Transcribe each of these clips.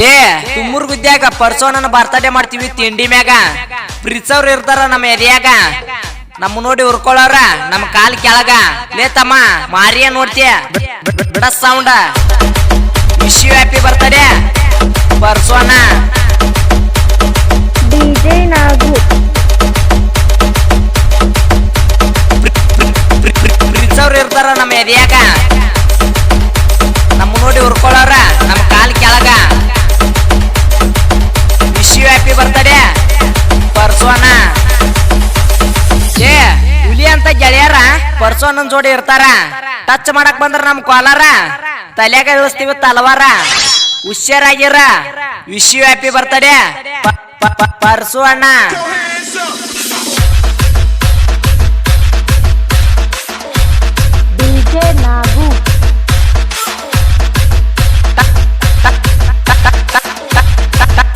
ಲೇ ತುಮ್ಮೂರ್ ಗುದ್ದ್ಯಾಗ ಪರ್ಸೋನನ್ನ ಬರ್ತಡೇ ಮಾಡ್ತೀವಿ ತಿಂಡಿ ಮ್ಯಾಗ. ಪ್ರಿಚವ್ರು ಇರ್ತಾರ ನಮ್ಮ ಎದೆಯಾಗ ನಮ್ಮ ನೋಡಿ ಉರ್ಕೊಳ್ಳೋರ ನಮ್ಮ ಕಾಲ್ ಕೆಳಗ. ಲೇ ತಮ್ಮ ಮಾರಿಯ ನೋಡ್ತೀಯ? ಬಿಡ sound wish you happy birthday ಪರ್ಸೋನ. DJ Nagu. ಇರ್ತಾರ ನಮ್ಮ ಎದೆಯಾಗ ನಮ್ಮ ನೋಡಿ ಉರ್ಕೊಳ್ಳೋರ ಅಂತ ಗೆಳೆಯರ ಪರ್ಸೋನನ್ ಜೋಡಿ ಇರ್ತಾರ. ಟಚ್ ಮಾಡಕ್ ಬಂದ್ರ ನಮ್ ಕೋಲಾರ ತಲೆಗ ಇಳಿಸ್ತೀವಿ ತಲವಾರ. ಹುಷಾರಾಗಿರ ವಿಶ್ವ ಹ್ಯಾಪಿ ಬರ್ತಡೆ ಪರ್ಸು ಅಣ್ಣ.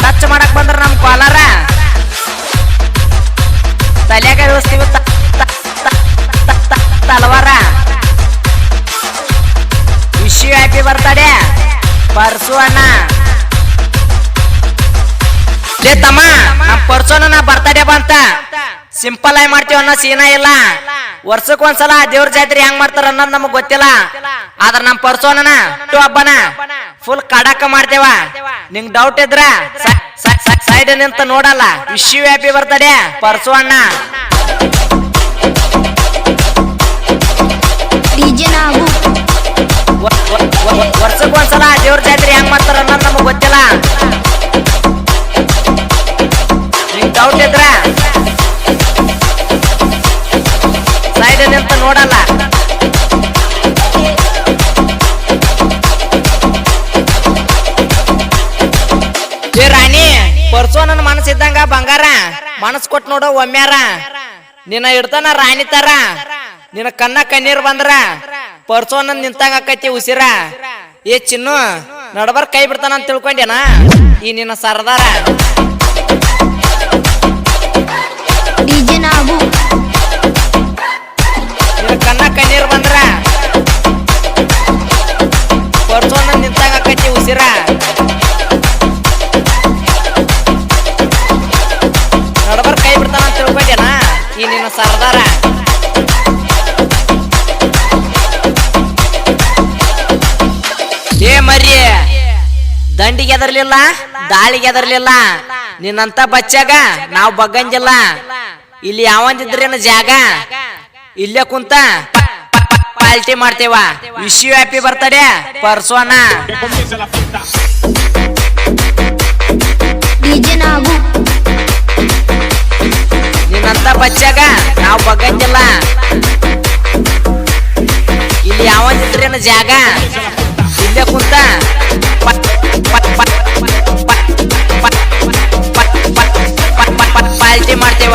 ಟಚ್ ಮಾಡಕ್ ಬಂದ್ರ ನಮ್ ಕೋಲಾರ. ತಲೆಗ ಇಳಿಸ್ತೀವಿ ಯು ಹ್ಯಾಪಿ ಬರ್ತಡೇ ಪರ್ಸು ಅಣ್ಣ ಲೇ ತಮ್ಮ ನಮ್ ಪರ್ಸೋನ ನಾ ಬರ್ತಡೇ ಬಂತ. ಸಿಂಪಲ್ ಆಗಿ ಮಾಡ್ತೀವಿ ಅನ್ನೋ ಸೀನ ಇಲ್ಲ. ವರ್ಷಕ್ ಒಂದ್ಸಲ ದೇವ್ರ ಜಾತ್ರೆ ಹೆಂಗ್ ಮಾಡ್ತಾರ ಅನ್ನೋದು ನಮಗ್ ಗೊತ್ತಿಲ್ಲ. ಆದ್ರ ನಮ್ ಪರ್ಸು ಟು ಹಬ್ಬನ ಫುಲ್ ಕಡಕ ಮಾಡ್ತೇವ. ನಿಂಗ್ ಡೌಟ್ ಇದ್ರ ಸೈಡ್ ನಿಂತ ನೋಡಲ್ಲ. ವಿಶ್ವ ಹ್ಯಾಪಿ ಬರ್ತಡೇ ಪರ್ಸು ಅಣ್ಣ ವರ್ಷಕ್ ಒಂದ್ಸಲ ದೇವ್ರ ಜಾತ್ರೆ ಹೆಂಗ್ ಮಾಡ್ತಾರ ಅನ್ನೋದು ನಮಗ್ ಗೊತ್ತಿಲ್ಲ. ನಿಂಗ್ ಡೌಟ್ ಇದ್ರ ಸೈಡ್ ನಿಂತ ನೋಡಲ್ಲ. ಏ ರಾಣಿ, ಪರ್ಸೋ ನನ್ನ ಮನಸ್ಸಿದ್ದಂಗ ಬಂಗಾರ, ಮನಸ್ ಕೊಟ್ ನೋಡೋ ಒಮ್ಮ್ಯಾರ ನಿನ್ನ ಇಡ್ತಾನ ರಾಣಿ ತರ. ನಿನ್ನ ಕಣ್ಣ ಕಣ್ಣೀರ್ ಬಂದ್ರ ಪರ್ಸೋ ನನ್ ನಿಂತಂಗ ಆಕೈತಿ ಉಸಿರ. ಏ ಚಿನ್ನು ನಡಬರ್ ಕೈ ಬಿಡ್ತಾನ ಅಂತ ತಿಳ್ಕೊಂಡೇನ? ಈ ನಿನ್ನ ಸರ್ದಾರ. ಡಿಜೆ ನಾಗು ನಿನ್ನ ಕಣ್ಣ ಕಣ್ಣೀರ್ ಬಂದ್ರ. ಪರ್ಸೋ ನಿಂತಾಗ ಕಟ್ಟಿ ಉಸಿರ. ನಡಬರ್ ಕೈ ಬಿಡ್ತಾನ ಅಂತ ತಿಳ್ಕೊಂಡೇನಾ? ಈ ನಿನ್ನ ಸರ್ದಾರ. ದಂಡಿಗೆ ಎದರ್ಲಿಲ್ಲ ದಾಳಿಗೆ ಎದರ್ಲಿಲ್ಲ ನಿನ್ನಂತ ಬಚ್ಚಾಗ ನಾವು ಬಗ್ಗಂಜಿಲ್ಲ ಇಲ್ಲಿ ಯಾವಂದಿದ್ರೇನು ಜಾಗ? ಇಲ್ಲೇ ಕುಂತ ಪಾಲ್ಟಿ ಮಾಡ್ತೇವ. ವಿಶ್ವ ಹ್ಯಾಪಿ ಬರ್ತಡೆ ಪರ್ಸೋನ. ನಿನ್ನಂತ ಬಚ್ಚಾಗ ನಾವು ಬಗ್ಗಂಜಿಲ್ಲ ಇಲ್ಲಿ ಯಾವಂದಿದ್ರೇನು ಜಾಗ? ಇಲ್ಲೇ ಕುಂತ ಮಾಡ್ತೇವ?